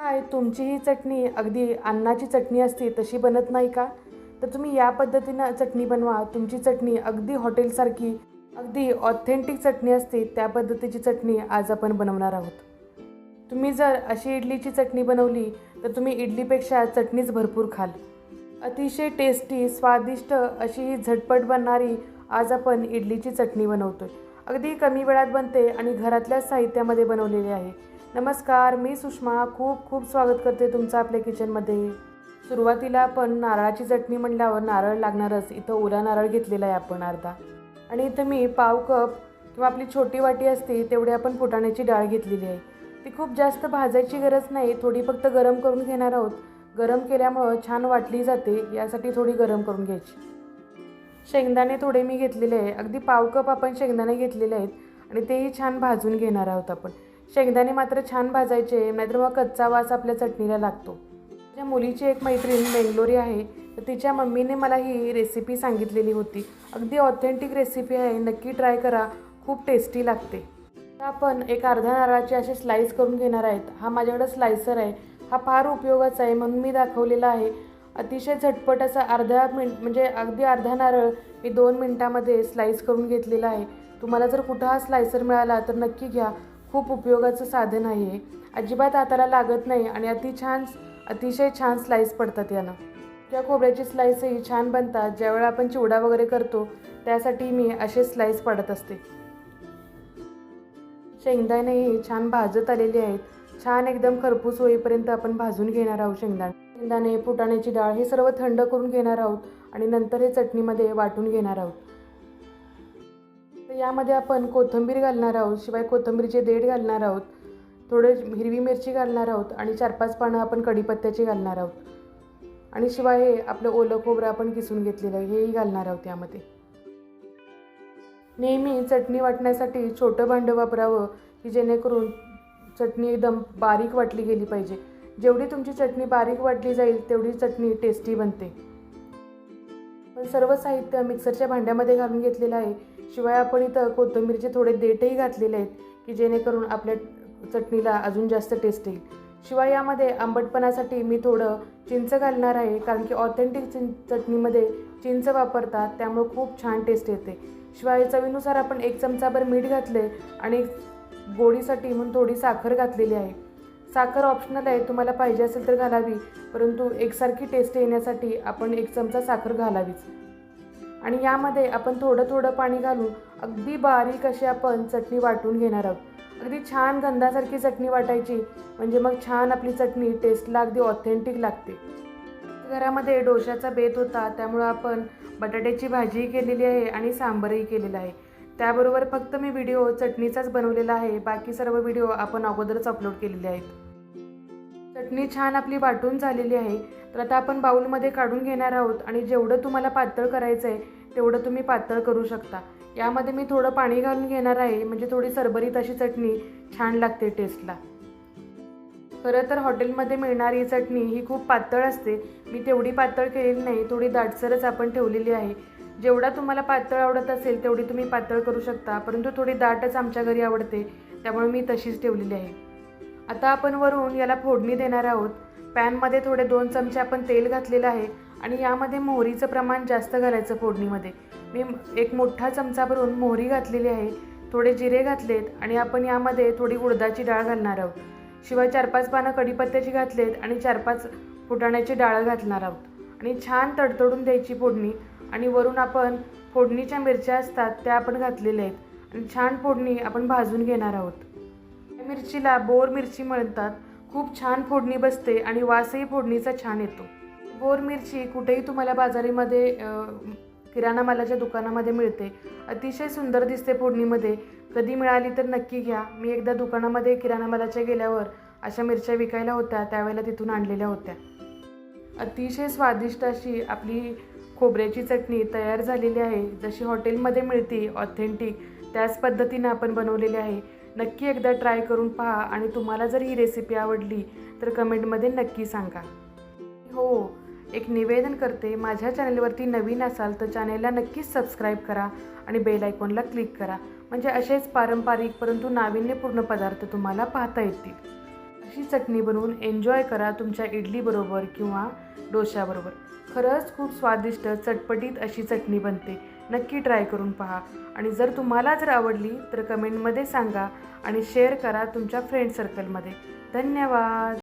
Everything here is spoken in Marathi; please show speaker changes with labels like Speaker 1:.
Speaker 1: काय तुमची ही चटणी अगदी अन्नाची चटणी असते तशी बनत नाही का? तर तुम्ही या पद्धतीनं चटणी बनवा. तुमची चटणी अगदी हॉटेलसारखी अगदी ऑथेंटिक चटणी असते त्या पद्धतीची चटणी आज आपण बनवणार आहोत. तुम्ही जर अशी इडलीची चटणी बनवली तर तुम्ही इडलीपेक्षा चटणीच भरपूर खाल. अतिशय टेस्टी स्वादिष्ट अशी ही झटपट बनणारी आज आपण इडलीची चटणी बनवतोय. अगदी कमी वेळात बनते आणि घरातल्याच साहित्यामध्ये बनवलेली आहे. नमस्कार मी सुषमा. खूप खूप स्वागत करते तुमचं आपल्या किचनमध्ये. सुरुवातीला आपण नारळाची चटणी म्हणल्यावर नारळ लागणारच. इथं ओला नारळ घेतलेला आहे आपण अर्धा. आणि इथं मी पाव कप किंवा आपली छोटी वाटी असते तेवढी आपण फुटाण्याची डाळ घेतलेली आहे. ती खूप जास्त भाजायची गरज नाही थोडी फक्त गरम करून घेणार आहोत. गरम केल्यामुळं छान वाटली जाते यासाठी थोडी गरम करून घ्यायची. शेंगदाणे थोडे मी घेतलेले आहे. अगदी पाव कप आपण शेंगदाणे घेतलेले आहेत आणि तेही छान भाजून घेणार आहोत आपण. शेंगदाणे मात्र छान भाजायचे नाहीतर मग कच्चा वास आपल्या चटणीला लागतो. माझ्या मुलीची एक मैत्रीण बेंगलोरी आहे तर तिच्या मम्मीने मला ही रेसिपी सांगितलेली होती. अगदी ऑथेंटिक रेसिपी आहे नक्की ट्राय करा खूप टेस्टी लागते. आपण एक अर्ध्या नारळाचे असे स्लाईस करून घेणार आहेत. हा माझ्याकडे स्लायसर आहे. हा फार उपयोगाचा आहे म्हणून मी दाखवलेला आहे. अतिशय झटपट असा अर्धा मिन म्हणजे अगदी अर्धा नारळ मी दोन मिनटामध्ये स्लाईस करून घेतलेला आहे. तुम्हाला जर कुठं हा स्लायसर मिळाला तर नक्की घ्या. खूप उपयोगाचं साधन आहे हे. अजिबात हाताला लागत नाही आणि अति छान अतिशय छान स्लाईस पडतात यानं. त्या खोबऱ्याची स्लाईसही छान बनतात. ज्यावेळेला आपण चिवडा वगैरे करतो त्यासाठी मी असे स्लाईस पाडत असते. शेंगदाणेही छान भाजत आलेले आहेत. छान एकदम खरपूस होईपर्यंत आपण भाजून घेणार आहोत शेंगदाणे. शेंगदाणे फुटाण्याची डाळ हे सर्व थंड करून घेणार आहोत आणि नंतर हे चटणीमध्ये वाटून घेणार आहोत. यामध्ये आपण कोथिंबीर घालणार आहोत शिवाय कोथिंबीरचे देठ घालणार आहोत थोडे हिरवी मिरची घालणार आहोत आणि चार पाच पानं आपण कढीपत्त्याची घालणार आहोत. आणि शिवाय हे आपलं ओलं खोबरं आपण किसून घेतलेलं आहे हेही घालणार आहोत यामध्ये. नेहमी चटणी वाटण्यासाठी छोटं भांडं वापरावं की जेणेकरून चटणी एकदम बारीक वाटली गेली पाहिजे. जेवढी तुमची चटणी बारीक वाटली जाईल तेवढी चटणी टेस्टी बनते. पण सर्व साहित्य मिक्सरच्या भांड्यामध्ये घालून घेतलेलं आहे. शिवाय आपण इथं कोथिंबीरचे थोडे देठही घातलेले आहेत की जेणेकरून आपल्या चटणीला अजून जास्त टेस्ट येईल. शिवाय यामध्ये आंबटपणासाठी मी थोडं चिंच घालणार आहे कारण की ऑथेंटिक चिं चटणीमध्ये चिंच वापरतात त्यामुळे खूप छान टेस्ट येते. शिवाय चवीनुसार आपण एक चमचाभर मीठ घातले आणि गोडीसाठी म्हणून थोडी साखर घातलेली आहे. साखर ऑप्शनल आहे तुम्हाला पाहिजे असेल तर घालावी परंतु एकसारखी टेस्ट येण्यासाठी आपण एक चमचा साखर घालावीच. आणि यामध्ये आपण थोडं थोडं पाणी घालून अगदी बारीक अशी आपण चटणी वाटून घेणार आहोत. अगदी छान गंधासारखी चटणी वाटायची म्हणजे मग छान आपली चटणी टेस्टला अगदी ऑथेंटिक लागते. घरामध्ये डोशाचा बेत होता त्यामुळं आपण बटाट्याची भाजीही केलेली आहे आणि सांबरही केलेलं आहे. त्याबरोबर फक्त मी व्हिडिओ चटणीचाच बनवलेला आहे बाकी सर्व व्हिडिओ आपण अगोदरच अपलोड केलेले आहेत. चटणी छान आपली वाटून झालेली आहे. तर आता आपण बाऊलमध्ये काढून घेणार आहोत आणि जेवढं तुम्हाला पातळ करायचं आहे तेवढं तुम्ही पातळ करू शकता. यामध्ये मी थोडं पाणी घालून घेणार आहे म्हणजे थोडी सरबरीत अशी चटणी छान लागते टेस्टला खरं तर हॉटेलमध्ये मिळणारी चटणी ही खूप पातळ असते. मी तेवढी पातळ केलेली नाही थोडी दाटसरच आपण ठेवलेली आहे. जेवढा तुम्हाला पातळ आवडत असेल तेवढी तुम्ही पातळ करू शकता. परंतु थोडी दाटच आमच्या घरी आवडते त्यामुळे मी तशीच ठेवलेली आहे. आता आपण वरून याला फोडणी देणार आहोत. पॅनमध्ये थोडे दोन चमचे आपण तेल घातलेलं आहे आणि यामध्ये मोहरीचं प्रमाण जास्त घालायचं फोडणीमध्ये. मी एक मोठा चमचा भरून मोहरी घातलेली आहे. थोडे जिरे घातलेत आणि आपण यामध्ये थोडी उडदाची डाळ घालणार आहोत. शिवाय चार पाच पानं कढीपत्त्याची घातलेत आणि चार पाच फुटाण्याची डाळ घालणार आहोत. आणि छान तडतडून द्यायची फोडणी आणि वरून आपण फोडणीच्या मिरच्या असतात त्या आपण घातलेल्या आहेत. आणि छान फोडणी आपण भाजून घेणार आहोत. मिरचीला बोर मिरची म्हणतात खूप छान फोडणी बसते आणि वासही फोडणीचा छान येतो. बोर मिरची कुठेही तुम्हाला बाजारीमध्ये किराणा मालाच्या दुकानामध्ये मिळते. अतिशय सुंदर दिसते फोडणीमध्ये. कधी मिळाली तर नक्की घ्या. मी एकदा दुकानामध्ये किराणा मालाच्या गेल्यावर अशा मिरच्या विकायला होत्या त्यावेळेला तिथून आणलेल्या होत्या. अतिशय स्वादिष्ट अशी आपली खोबऱ्याची चटणी तयार झालेली आहे. जशी हॉटेलमध्ये मिळते ऑथेंटिक त्याच पद्धतीनं आपण बनवलेली आहे. नक्की एकदा ट्राय करून पहा आणि तुम्हाला जर ही रेसिपी आवडली तर कमेंटमध्ये नक्की सांगा. हो एक निवेदन करते माझ्या चॅनलवरती नवीन असाल तर चॅनेलला नक्कीच सबस्क्राईब करा आणि बेल आयकॉनला क्लिक करा. म्हणजे असेच पारंपरिक परंतु नाविन्यपूर्ण पदार्थ तुम्हाला पाहता येतील. अशी चटणी बनवून एन्जॉय करा तुमच्या इडलीबरोबर किंवा डोश्याबरोबर. खरंच खूप स्वादिष्ट चटपटीत अशी चटणी बनते. नक्की ट्राय करून पहा. आणि जर तुम्हाला जर आवडली तर कमेंटमध्ये सांगा आणि शेअर करा तुमच्या फ्रेंड सर्कलमध्ये. धन्यवाद!